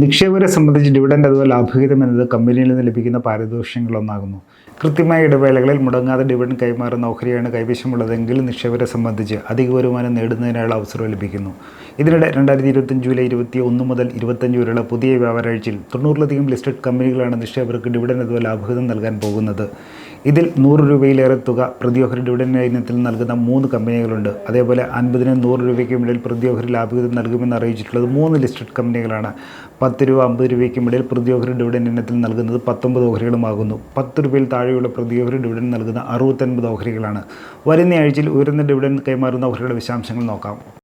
നിക്ഷേപകരെ സംബന്ധിച്ച് ഡിവിഡൻഡ് അഥവാ ലാഭവിഹിതം എന്നത് കമ്പനിയിൽ നിന്ന് ലഭിക്കുന്ന പാരിതോഷികങ്ങളൊന്നാകുന്നു. കൃത്യമായ ഇടവേളകളിൽ മുടങ്ങാതെ ഡിവിഡൻഡ് കൈമാറുന്ന ഓഹരിയാണ് കൈവശമുള്ളതെങ്കിൽ നിക്ഷേപകരെ സംബന്ധിച്ച് അധിക വരുമാനം നേടുന്നതിനുള്ള അവസരം ലഭിക്കുന്നു. ഇതിനിടെ രണ്ടായിരത്തി ഇരുപത്തഞ്ച് ജൂലൈ ഇരുപത്തി ഒന്ന് മുതൽ ഇരുപത്തഞ്ച് വരെയുള്ള പുതിയ വ്യാപാരാഴ്ചയിൽ തൊണ്ണൂറിലധികം ലിസ്റ്റഡ് കമ്പനികളാണ് നിക്ഷേപകർക്ക് ഡിവിഡൻഡ് അഥവാ ലാഭവിഹിതം നൽകാൻ പോകുന്നത്. ഇതിൽ നൂറ് രൂപയിലേറെ തുക പ്രതിയോഹരി ഡിവിഡൻഡ് ഇനത്തിൽ നൽകുന്ന മൂന്ന് കമ്പനികളുണ്ട് അതേപോലെ അൻപതിനും നൂറ് രൂപയ്ക്കും ഇടയിൽ പ്രതിയോഹരി ലാഭവിഹിതം നൽകുമെന്ന് അറിയിച്ചിട്ടുള്ളത് മൂന്ന് ലിസ്റ്റഡ് കമ്പനികളാണ് പത്ത് രൂപ അമ്പത് രൂപയ്ക്കും ഇടയിൽ പ്രതിയോഹരി ഡിവിഡൻഡ് ഇനത്തിൽ നൽകുന്നത് പത്തൊമ്പത് ഓഹരികളുമാകുന്നു. പത്ത് രൂപയിൽ താഴെയുള്ള പ്രതിയോഹരി ഡിവിഡൻഡ് നൽകുന്ന അറുപത്തൊൻപത് ഓഹരികളാണ്. വരുന്ന ആഴ്ചയിൽ ഉയർന്ന ഡിവിഡൻഡ് കൈമാറുന്ന ഓഹരികളുടെ വിശദാംശങ്ങൾ നോക്കാം.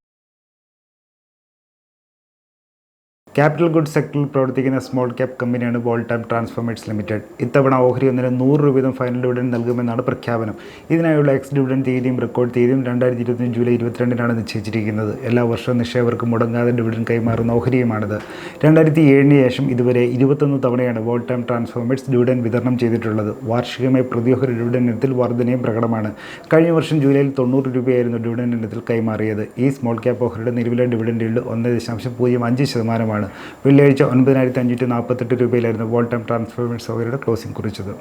ക്യാപിറ്റൽ ഗുഡ്സ് സെക്ടറിൽ പ്രവർത്തിക്കുന്ന സ്മോൾ ക്യാപ് കമ്പനിയാണ് വോൾട്ടാം ട്രാൻസ്ഫോമേഴ്സ് ലിമിറ്റഡ്. ഇത്തവണ ഓഹരി ഒന്നിന് നൂറ് രൂപ വീതം ഫൈനൽ ഡിവിഡൻ നൽകുമെന്നാണ് പ്രഖ്യാപനം. ഇതിനായുള്ള എക്സ് ഡിവിഡൻ തീയതിയും റെക്കോർഡ് തീയതിയും രണ്ടായിരത്തി ഇരുപത്തി ജൂലൈ ഇരുപത്തിരണ്ടിനാണ് നിശ്ചയിച്ചിരിക്കുന്നത്. എല്ലാ വർഷവും നിക്ഷേപകർക്ക് മുടങ്ങാതെ ഡിവിഡൻ കൈമാറുന്ന ഓഹരിയുമാണിത്. രണ്ടായിരത്തി ഏഴിന് ശേഷം ഇതുവരെ ഇരുപത്തൊന്ന് തവണയാണ് വോൾട്ടാം ട്രാൻസ്ഫോമേഴ്സ് ഡിവിഡൻ വിതരണം ചെയ്തിട്ടുള്ളത്. വാർഷികമായി പ്രതിയോഹരി ഡിവിഡൻ ഇനത്തിൽ വർധനയും പ്രകടമാണ്. കഴിഞ്ഞ വർഷം ജൂലൈയിൽ തൊണ്ണൂറ് രൂപയായിരുന്നു ഡിവിഡൻ ഇനത്തിൽ കൈമാറിയത്. ഈ സ്മോൾ ക്യാപ് ഓഹരിയുടെ നിലവിലെ ഡിവിഡൻ ഈൽഡ് ഒന്ന് ദശാംശം പൂജ്യം അഞ്ച് ശതമാനമാണ്. വെള്ളിയാഴ്ച ഒൻപതിനായിരത്തി അഞ്ഞൂറ്റി നാൽപ്പത്തെട്ട് രൂപയിലായിരുന്നു വോൾട്ടം ട്രാൻസ്ഫോമേഴ്സ് അവരുടെ ക്ലോസിംഗ് കുറിച്ചത്.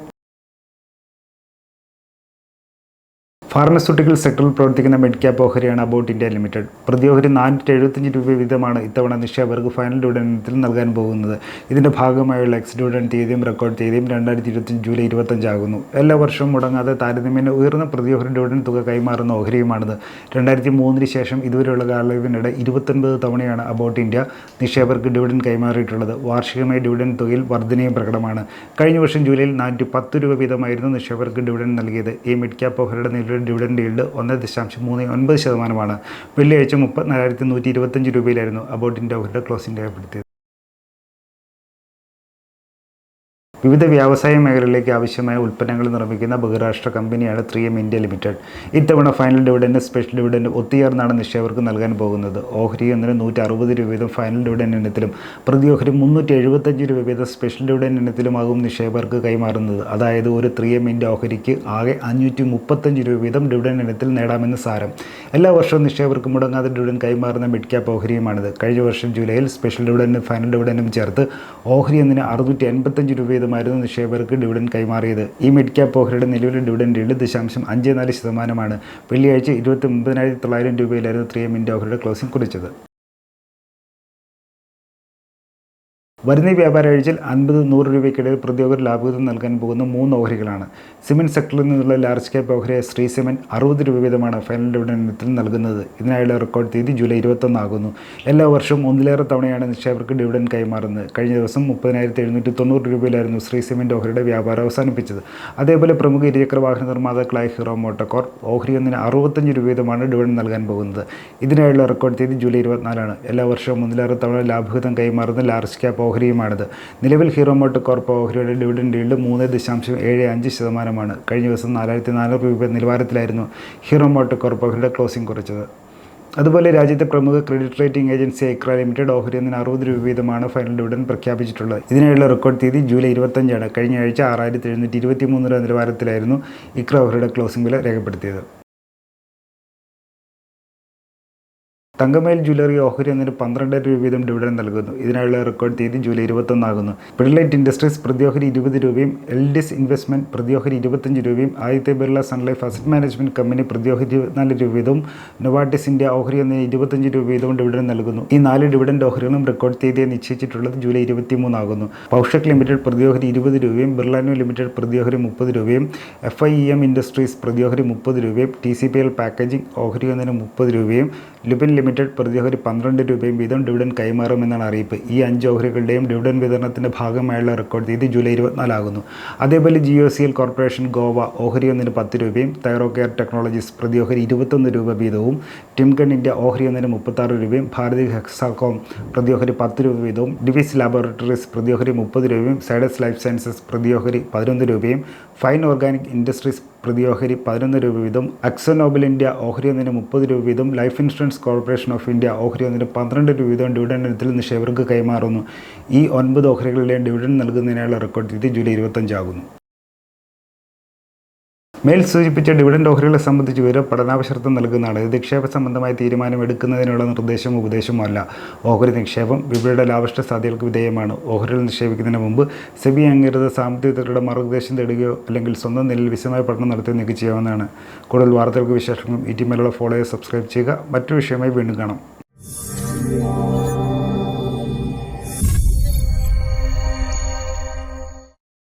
ഫാർമസ്യൂട്ടിക്കൽ സെക്ടറിൽ പ്രവർത്തിക്കുന്ന മെഡ് ക്യാപ്പ് ഓഹരിയാണ് അബൌട്ട് ഇന്ത്യ ലിമിറ്റഡ് പ്രതി ഓഹരി നാനൂറ്റി എഴുപത്തഞ്ച് രൂപ വീതമാണ് ഇത്തവണ നിക്ഷേപകർക്ക് ഫൈനൽ ഡിവിഡൻഡിൽ നൽകാൻ പോകുന്നത്. ഇതിന്റെ ഭാഗമായുള്ള എക്സ് ഡിവിഡൻഡ് തീയതിയും റെക്കോർഡ് തീയതിയും രണ്ടായിരത്തി ഇരുപത്തഞ്ച് ജൂലൈ ഇരുപത്തഞ്ചാകുന്നു എല്ലാ വർഷവും മുടങ്ങാതെ താരതമ്യേന ഉയർന്ന പ്രതി ഓഹരി ഡിവിഡൻ തുക കൈമാറുന്ന ഓഹരിയുമാണിത്. രണ്ടായിരത്തി മൂന്നിന് ശേഷം ഇതുവരെയുള്ള കാലയളവിനിടെ ഇരുപത്തൊൻപത് തവണയാണ് അബൌട്ട് ഇന്ത്യ നിക്ഷേപകർക്ക് ഡിവിഡൻ കൈമാറിയിട്ടുള്ളത്. വാർഷികമായ ഡിവിഡൻ തുകയിൽ വർധനയും പ്രകടമാണ്. കഴിഞ്ഞ വർഷം ജൂലൈയിൽ നാനൂറ്റി പത്ത് രൂപ വീതമായിരുന്നു നിക്ഷേപകർക്ക് ഡിവിഡൻ നൽകിയത്. ഈ മിഡ് ക്യാപ്പ് ഓഹരിയുടെ നിലവിലെ ഡിവിഡൻഡ് ഈൽഡ് ഒന്ന് ദശാംശം മൂന്ന് ഒൻപത് ശതമാനമാണ്. വെള്ളിയാഴ്ച മുപ്പത്തിനാലായിരത്തി നൂറ്റി ഇരുപത്തഞ്ച് രൂപയിലായിരുന്നു അബോട്ടിന്റെ ഓഹരിയുടെ ക്ലോസിംഗ് രേഖപ്പെടുത്തിയത് വിവിധ വ്യവസായ മേഖലകളിലേക്ക് ആവശ്യമായ ഉൽപ്പന്നങ്ങൾ നിർമ്മിക്കുന്ന ബഹുരാഷ്ട്ര കമ്പനിയാണ് ത്രീ എം ഇന്ത്യ ലിമിറ്റഡ്. ഇത്തവണ ഫൈനൽ ഡിവിഡൻഡ് സ്പെഷ്യൽ ഡിവിഡൻഡ് ഒത്തുചേർന്നാണ് നിക്ഷേപകർക്ക് നൽകാൻ പോകുന്നത്. ഓഹരി എന്നതിന് നൂറ്റി അറുപത് രൂപ വീതം ഫൈനൽ ഡിവിഡൻഡ് ഇനത്തിലും പ്രതി ഓഹരി മുന്നൂറ്റി എഴുപത്തഞ്ച് രൂപ വീതം സ്പെഷ്യൽ ഡിവിഡൻഡ് ഇനത്തിലുമാകും നിക്ഷേപകർക്ക് കൈമാറുന്നത്. അതായത് ഒരു ത്രീ എം ഇന്ത്യ ഓഹരിക്ക് ആകെ അഞ്ഞൂറ്റി മുപ്പത്തഞ്ച് രൂപ വീതം ഡിവിഡൻഡ് ഇനത്തിൽ നേടാമെന്ന് സാരം. എല്ലാ വർഷവും നിക്ഷേപകർക്ക് മുടങ്ങാതെ ഡിവിഡൻഡ് കൈമാറുന്ന മിഡ് ക്യാപ്പ് ഓഹരിയുമാണിത്. കഴിഞ്ഞ വർഷം ജൂലൈയിൽ സ്പെഷ്യൽ ഡിവിഡൻഡും ഫൈനൽ ഡിവിഡൻഡും ചേർത്ത് ഓഹരി എന്നതിന് അറുന്നൂറ്റി എൺപത്തഞ്ച് രൂപ വീതമായിരുന്നു നിക്ഷേപകർക്ക് ഡിവിഡൻഡ് കൈമാറിയത്. ഈ മിഡ് ക്യാപ്പ് ഓഹരിയുടെ നിലവിലെ ഡിവിഡൻഡ് ഏഴ് ദശാംശം അഞ്ച് നാല് ശതമാനമാണ്. വെള്ളിയാഴ്ച ഇരുപത്തി ഒമ്പതിനായിരത്തി തൊള്ളായിരം രൂപയിലായിരുന്നു ത്രീ എം ഇന്ത്യ ഓഹരിയുടെ ക്ലോസിംഗ് കുറിച്ചത്. വരുന്ന വ്യാപാരാഴ്ചയിൽ അൻപത് നൂറ് രൂപയ്ക്കിടയിൽ പ്രതിയോഗർ ലാഭവിധം നൽകാൻ പോകുന്ന മൂന്ന് ഓഹരികളാണ്. സിമെന്റ് സെക്ടറിൽ നിന്നുള്ള ലാർജ് ക്യാപ് ഓഹരിയായ ശ്രീ സിമെന്റ് അറുപത് രൂപ വീതമാണ് ഫൈനൽ ഡിവിഡൻഡത്തിൽ നൽകുന്നത്. ഇതിനായുള്ള റെക്കോർഡ് തീയതി ജൂലൈ ഇരുപത്തൊന്നാകുന്നു എല്ലാ വർഷവും ഒന്നിലേറെ തവണയാണ് നിക്ഷേപകർക്ക് ഡിവിഡൻഡ് കൈമാറുന്നത്. കഴിഞ്ഞ ദിവസം മുപ്പതിനായിരത്തി എഴുന്നൂറ്റി തൊണ്ണൂറ് രൂപയിലായിരുന്നു ശ്രീ സിമെന്റ് ഓഹരിയുടെ വ്യാപാരം അവസാനിപ്പിച്ചത്. അതേപോലെ പ്രമുഖ ഇരുചക്ര വാഹന നിർമ്മാതാക്കളായ ഹീറോ മോട്ടോകോർ ഓഹരി ഒന്നിന് അറുപത്തഞ്ച് രൂപ വീതമാണ് ഡിവിഡൻഡ് നൽകാൻ പോകുന്നത്. ഇതിനായുള്ള റെക്കോർഡ് തീയതി ജൂലൈ ഇരുപത്തിനാലാണ്. എല്ലാ വർഷവും ഒന്നിലേറെ തവണ ലാഭവിധം കൈമാറുന്ന ലാർജ് ക്യാപ്പ് ഓഹരിയുമാണിത്. നിലവിൽ ഹീറോ മോട്ട് കോർപ്പ് ഓഹരിയുടെ ഡിവിഡൻഡ് ഈൽഡ് മൂന്ന് ദശാംശം ഏഴ് അഞ്ച് ശതമാനമാണ്. കഴിഞ്ഞ ദിവസം നാലായിരത്തി നാനൂറ് രൂപ നിലവാരത്തിലായിരുന്നു ഹീറോ മോട്ട് കോർപ്പ് ഓഹരിയുടെ ക്ലോസിംഗ് കുറച്ചത്. അതുപോലെ രാജ്യത്തെ പ്രമുഖ credit rating agency ICRA limited ഓഹരി എന്നതിന് അറുപത് രൂപ വീതമാണ് ഫൈനൽ ഡിവിഡൻ പ്രഖ്യാപിച്ചിട്ടുള്ളത്. ഇതിനായുള്ള റെക്കോർഡ് തീയതി ജൂലൈ ഇരുപത്തഞ്ചാണ്. കഴിഞ്ഞ ആഴ്ച ആറായിരത്തി എഴുന്നൂറ്റി ഇരുപത്തി മൂന്ന് രൂപ നിലവാരത്തിലായിരുന്നു ഇക്ര ഓഹരിയുടെ ക്ലോസിംഗ് വില രേഖപ്പെടുത്തിയത്. തങ്കമേൽ ജ്വല്ലറി ഓഹരി എന്നതിന് പന്ത്രണ്ട് രൂപ വീതം ഡിവിഡൻഡ് നൽകുന്നു. ഇതിനായുള്ള റെക്കോർഡ് തീയതി ജൂലൈ ഇരുപത്തൊന്നാകുന്നു. പിഡലൈറ്റ് ഇൻഡസ്ട്രീസ് പ്രതിയോഹരി ഇരുപത് രൂപയും എൽ ഡിസ് ഇൻവെസ്റ്റ്മെന്റ് പ്രതിയോഹരി ഇരുപത്തഞ്ച് രൂപയും Aditya Birla Sun Life asset management company പ്രതിയോഹരി ഇരുപത്തിനാല് രൂപ വീതവും നൊവാട്ടിസ് ഇന്ത്യ ഓഹരി എന്നതിന് ഇരുപത്തഞ്ച് രൂപ വീതവും ഡിവിഡൻഡ് നൽകുന്നു. ഈ നാല് ഡിവിഡൻഡ് ഓഹരികളും റെക്കോർഡ് തീയതിയെ നിശ്ചയിച്ചിട്ടുള്ളത് ജൂലൈ ഇരുപത്തിമൂന്നാകുന്നു. പൗഷക് ലിമിറ്റഡ് പ്രതിയോഹരി ഇരുപത് രൂപയും ബിർളാനു ലിമിറ്റഡ് പ്രതിയോഹരി മുപ്പത് രൂപയും F I E M industries പ്രതിയോഹരി മുപ്പത് രൂപയും T C P L packaging ഓഹരി എന്നതിന് മുപ്പത് രൂപയും ലുബിൻ ലിമിറ്റഡ് പ്രതിയോഹരി പന്ത്രണ്ട് രൂപയും വീതം ഡിവിഡൻ കൈമാറുമെന്നാണ് അറിയിപ്പ്. ഈ അഞ്ച് ഓഹരികളുടെയും ഡിവിഡൻ വിതരണത്തിന്റെ ഭാഗമായുള്ള റെക്കോർഡ് തീയതി ജൂലൈ ഇരുപത്തിനാലാകുന്നു. അതേപോലെ G C L corporation Goa ഓഹരി ഒന്നിന് പത്ത് രൂപയും തൈറോ കെയർ ടെക്നോളജീസ് പ്രതിയോഹരി ഇരുപത്തൊന്ന് രൂപ വീതവും ടിംകൺ ഇന്ത്യ ഓഹരി ഒന്നിന് മുപ്പത്താറ് രൂപയും ഭാരതി ഹെക്സാകോം പ്രതിയോഹരി പത്ത് രൂപ വീതവും ഡിവിസ് ലാബോറട്ടറീസ് പ്രതിയോഹരി മുപ്പത് രൂപയും സൈഡസ് ലൈഫ് സയൻസസ് പ്രതിയോഹരി പതിനൊന്ന് രൂപയും ഫൈൻ ഓർഗാനിക് ഇൻഡസ്ട്രീസ് പ്രതി ഓഹരി പതിനൊന്ന് രൂപ വീതം. അക്സോനോബൽ ഇന്ത്യ ഓഹരി ഒന്നിന് മുപ്പത് രൂപ വീതം. Life insurance corporation of India ഓഹരി ഒന്നിന് പന്ത്രണ്ട് രൂപ വീതം. ഡിവിഡൻഡ് ഇനത്തിൽ നിക്ഷേപകർക്ക് കൈമാറുന്നു. ഈ ഒൻപത് ഓഹരികളിലെയും ഡിവിഡൻഡ് നൽകുന്നതിനുള്ള റെക്കോർഡ് തീയതി ജൂലൈ ഇരുപത്തഞ്ചാകുന്നു മേൽ സൂചിപ്പിച്ച ഡിവിഡൻഡ് ഓഹരികളെ സംബന്ധിച്ച് വിവരം പഠനാവശ്യത്വം നൽകുന്നതാണ്. ഇത് നിക്ഷേപ സംബന്ധമായ തീരുമാനം എടുക്കുന്നതിനുള്ള നിർദ്ദേശവും ഉപദേശവും അല്ല. ഓഹരി നിക്ഷേപം വിപണിയുടെ ലാഭിഷ്ട സാധ്യതകൾക്ക് വിധേയമാണ്. ഓഹരികൾ നിക്ഷേപിക്കുന്നതിന് മുമ്പ് സെബി അംഗീകൃത സാമ്പത്തിക വിദഗ്ധരുടെ മാർഗനിർദ്ദേശം തേടുകയോ അല്ലെങ്കിൽ സ്വന്തം നിലയിൽ വിശദമായ പഠനം നടത്തുകയോ നിങ്ങൾക്ക് ചെയ്യാവുന്നതാണ്. കൂടുതൽ വാർത്തകൾക്ക് വിശേഷങ്ങളും ഈ ടീമിലുള്ള ഫോളോയെ സബ്സ്ക്രൈബ് ചെയ്യുക. മറ്റൊരു വിഷയമായി വീണ്ടും കാണാം.